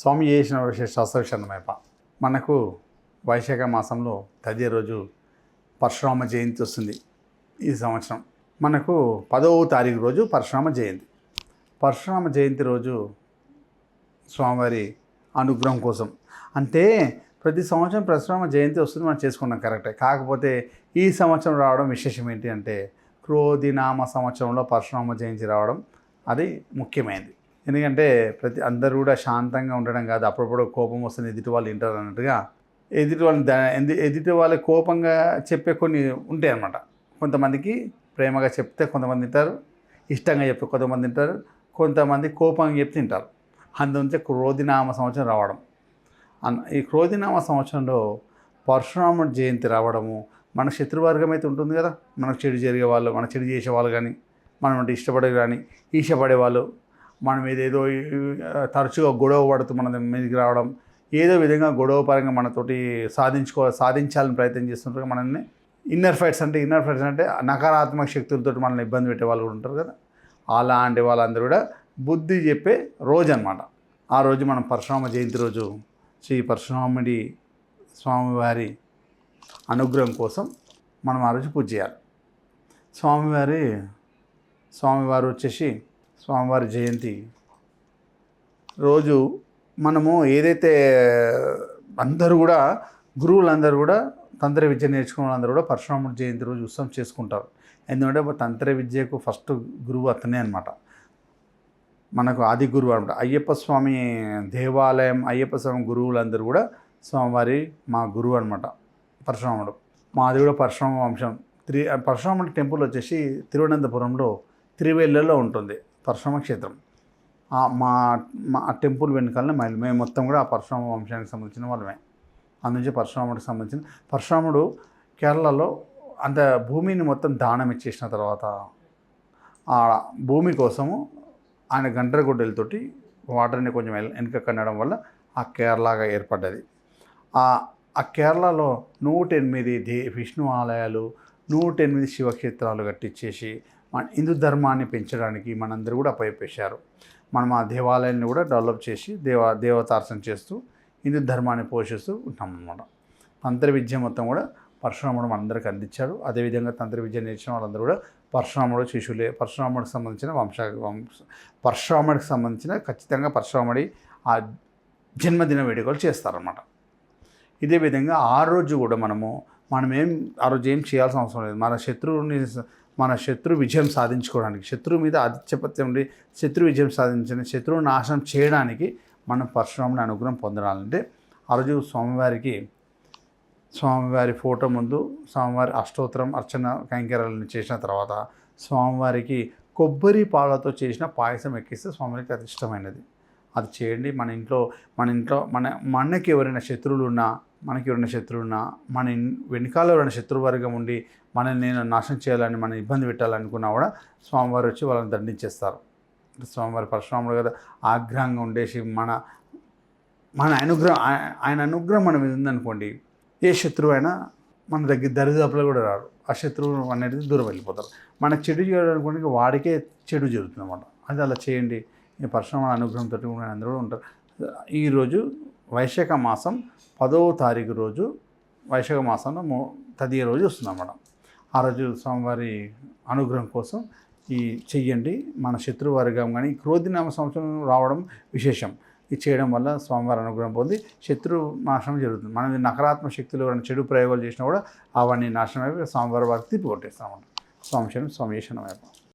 స్వామి చేసిన విశేషాసవిషన్నమైప మనకు వైశాఖ మాసంలో తదే రోజు పరశురామ జయంతి వస్తుంది ఈ సంవత్సరం. మనకు పదవ తారీఖు రోజు పరశురామ జయంతి. పరశురామ జయంతి రోజు స్వామివారి అనుగ్రహం కోసం. అంటే ప్రతి సంవత్సరం పరశురామ జయంతి వస్తుంది మనం చేసుకున్నాం కరెక్టే. కాకపోతే ఈ సంవత్సరం రావడం విశేషం ఏంటి అంటే క్రోధినామ సంవత్సరంలో పరశురామ జయంతి రావడం అది ముఖ్యమైనది. ఎందుకంటే ప్రతి అందరూ కూడా శాంతంగా ఉండడం కాదు. అప్పుడప్పుడు కోపం వస్తుంది ఎదుటి వాళ్ళు వింటారు అన్నట్టుగా. ఎదుటి వాళ్ళని ఎదుటి వాళ్ళ కోపంగా చెప్పే కొన్ని ఉంటాయి అన్నమాట. కొంతమందికి ప్రేమగా చెప్తే కొంతమంది తింటారు ఇష్టంగా చెప్తే కొంతమంది తింటారు కొంతమంది కోపంగా చెప్తే తింటారు అందుంచే క్రోధినామ సంవత్సరం రావడం. అన్న ఈ క్రోధినామ సంవత్సరంలో పరశురాముడి జయంతి రావడము మన శత్రువర్గం అయితే ఉంటుంది కదా. మనకు చెడు జరిగే వాళ్ళు మన చెడు చేసే వాళ్ళు కానీ మనం అంటే ఇష్టపడే కానీ ఈశపడే వాళ్ళు మనం ఏదేదో తరచుగా గొడవ పడుతూ మన మీదకి రావడం ఏదో విధంగా గొడవ పరంగా మనతోటి సాధించుకో సాధించాలని ప్రయత్నం చేస్తుంటారు. మనల్ని ఇన్నర్ ఫైట్స్ అంటే ఇన్నర్ ఫైట్స్ అంటే నకారాత్మక శక్తులతో మనల్ని ఇబ్బంది పెట్టే వాళ్ళు కూడా ఉంటారు కదా. అలాంటి వాళ్ళందరూ కూడా బుద్ధి చెప్పే రోజు అనమాట ఆ రోజు మనం పరశురామ జయంతి రోజు శ్రీ పరశురాముడి స్వామివారి అనుగ్రహం కోసం మనం ఆ రోజు పూజ చేయాలి. స్వామివారి స్వామివారు వచ్చేసి స్వామివారి జయంతి. రోజు మనము ఏదైతే అందరూ కూడా గురువులందరూ కూడా తంత్ర విద్య నేర్చుకున్న వాళ్ళందరూ కూడా పరశురాముడి జయంతి రోజు ఉత్సవం చేసుకుంటారు. ఎందుకంటే తంత్ర విద్యకు ఫస్ట్ గురువు అతనే అనమాట మనకు ఆది గురువు అనమాట అయ్యప్ప స్వామి దేవాలయం అయ్యప్ప స్వామి గురువులందరూ కూడా స్వామివారి మా గురువు అనమాట పరశురాముడు. మాది కూడా పరశురామ వంశం. త్రి పరశురాముడి టెంపుల్ వచ్చేసి తిరువనంతపురంలో త్రివేళ్ళలో ఉంటుంది. పరశురామ క్షేత్రం మా మా టెంపుల్ వెనకాలనే మేము మేము మొత్తం కూడా ఆ పరశురామ వంశానికి సంబంధించిన వాళ్ళమే. అందునుంచి పరశురాముడికి సంబంధించిన పరశురాముడు కేరళలో అంత భూమిని మొత్తం దానం ఇచ్చేసిన తర్వాత ఆ భూమి కోసము ఆయన గంటరగొడ్డలతోటి వాటర్ని కొంచెం వెనక కన్నడం వల్ల ఆ కేరళగా ఏర్పడ్డది. ఆ కేరళలో నూట ఎనిమిది దే విష్ణు ఆలయాలు నూట ఎనిమిది శివక్షేత్రాలు కట్టించేసి మన హిందూ ధర్మాన్ని పెంచడానికి మనందరూ కూడా అప్పచెప్పేశారు మనం ఆ దేవాలయాన్ని కూడా డెవలప్ చేసి దేవ దేవతార్చన చేస్తూ హిందూ ధర్మాన్ని పోషిస్తూ ఉంటాం అన్నమాట. తంత్ర విద్య మొత్తం కూడా పరశురాముడు మనందరికి అందించాడు. అదేవిధంగా తంత్ర విద్య నేర్చిన వాళ్ళందరూ కూడా పరశురాముడు శిశువులే పరశురాముడికి సంబంధించిన వంశ వంశ పరశురాముడికి సంబంధించిన ఖచ్చితంగా పరశురాముడి ఆ జన్మదిన వేడుకలు చేస్తారన్నమాట. ఇదే విధంగా ఆ రోజు కూడా మనము మనం ఏం ఆ రోజు ఏం చేయాల్సిన అవసరం లేదు. మన శత్రువుని మన శత్రు విజయం సాధించుకోవడానికి శత్రువు మీద ఆధిపత్యం ఉండి శత్రు విజయం సాధించిన శత్రువు నాశనం చేయడానికి మనం పరశురాముని అనుగ్రహం పొందాలంటే ఆ రోజు స్వామివారికి స్వామివారి ఫోటో ముందు స్వామివారి అష్టోత్తరం అర్చన కైంకర్యాలను చేసిన తర్వాత స్వామివారికి కొబ్బరి పాలతో చేసిన పాయసం ఎక్కిస్తే స్వామివారికి అది ఇష్టమైనది అది చేయండి. మన ఇంట్లో మన ఇంట్లో మన మనకి ఎవరైనా శత్రువులు ఉన్నా మనకి ఎవరైనా శత్రువులు ఉన్నా మన వెనకాల ఎవరైనా శత్రువర్గం ఉండి మనల్ని నేను నాశనం చేయాలని మన ఇబ్బంది పెట్టాలనుకున్నా కూడా స్వామివారు వచ్చి వాళ్ళని దండించేస్తారు. స్వామివారి పరశురాముడు కదా ఆగ్రహంగా ఉండేసి మన మన అనుగ్రహం ఆయన అనుగ్రహం మన మీద ఉందనుకోండి ఏ శత్రువు అయినా మన దగ్గర దరిదాపులో కూడా రారు. ఆ శత్రువు అనేది దూరం వెళ్ళిపోతారు. మనకు చెడు చేయాలనుకోండి వాడికే చెడు జరుగుతుంది అనమాట అది అలా చేయండి. పరశురామ అనుగ్రహంతో అందరూ ఉంటారు. ఈరోజు వైశాఖ మాసం పదవ తారీఖు రోజు వైశాఖ మాసంలో మూ తదియ రోజు వస్తుందన్నమాట. ఆ రోజు స్వామివారి అనుగ్రహం కోసం ఈ చెయ్యండి. మన శత్రువర్గం కానీ క్రోధినామ సంవత్సరం రావడం విశేషం. ఇది చేయడం వల్ల స్వామివారి అనుగ్రహం పొంది శత్రు నాశనం జరుగుతుంది. మనం నకారాత్మక శక్తులు ఎవరైనా చెడు ప్రయోగాలు చేసినా కూడా అవన్నీ నాశనం అయిపోయి స్వామివారి వారికి తిప్పి కొట్టేస్తామన్నమాట స్వామి శరణం స్వామి శరణం అయిపోయి